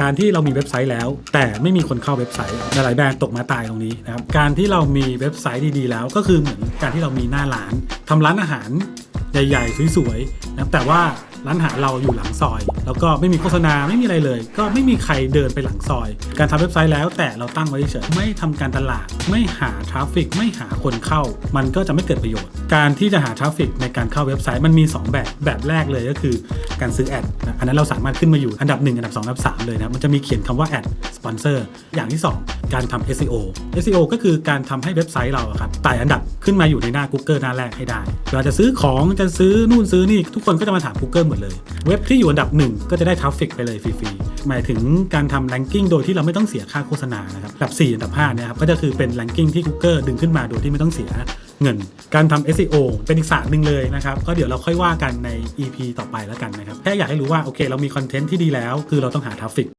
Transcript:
การที่เรามีเว็บไซต์แล้ว แต่ไม่มีคนเข้าเว็บไซต์หลายแบรนด์ตกมาตายตรงนี้นะครับการที่เรามีเว็บไซต์ดีๆ แล้ว ก็คือเหมือนการที่เรามีหน้าร้านทำร้านอาหารใหญ่ๆสวยๆนะแต่ว่าร้านอาหารเราอยู่หลังซอย แล้วก็ไม่มีโฆษณาไม่มีอะไรเลย ก็ไม่มีใครเดินไปหลังซอย การทำเว็บไซต์แล้วแต่เราตั้งไว้เฉยๆไม่ทำการตลาด ไม่หาทราฟฟิกไม่หาคนเข้า มันก็จะไม่เกิดประโยชน์ การที่จะหาทราฟฟิกในการเข้าเว็บไซต์มันมี 2 แบบแบบแรกเลยก็คือ การซื้อแอดนะอันนั้นเราสามารถขึ้นมาอยู่อันดับ 1 อันดับ 2 อันดับ 3 เลยนะมันจะมีเขียนคำว่าแอดสปอนเซอร์อย่างที่ 2 การทำ SEO SEO ก็คือการทำให้เว็บไซต์เราครับไต่อันดับขึ้นมาอยู่ในหน้า Google หน้าแรกให้ได้เวลาจะซื้อของจะซื้อนู่นซื้อนี่ทุกคนก็จะมาถาม Google หมดเลย เว็บที่อยู่อันดับหนึ่งก็จะได้ทราฟฟิกไปเลยฟรีๆหมายถึงการทำแ a งกิ้งโดยที่เราไม่ต้องเสียค่าโฆษณานะครับอันดับ 4 อันดับ5เนี่ยครับก็จะคือเป็นแ a งกิ้งที่ Google ดึงขึ้นมาโดยที่ไม่ต้องเสีย เงิน การทำ SEO เป็นอีกศาสตร์หนึ่งเลยนะครับ ก็เดี๋ยวเราค่อยว่ากันใน EP ต่อไปแล้วกันนะครับ แค่อยากให้รู้ว่าโอเค เรามีคอนเทนต์ที่ดีแล้ว คือเราต้องหาทราฟฟิก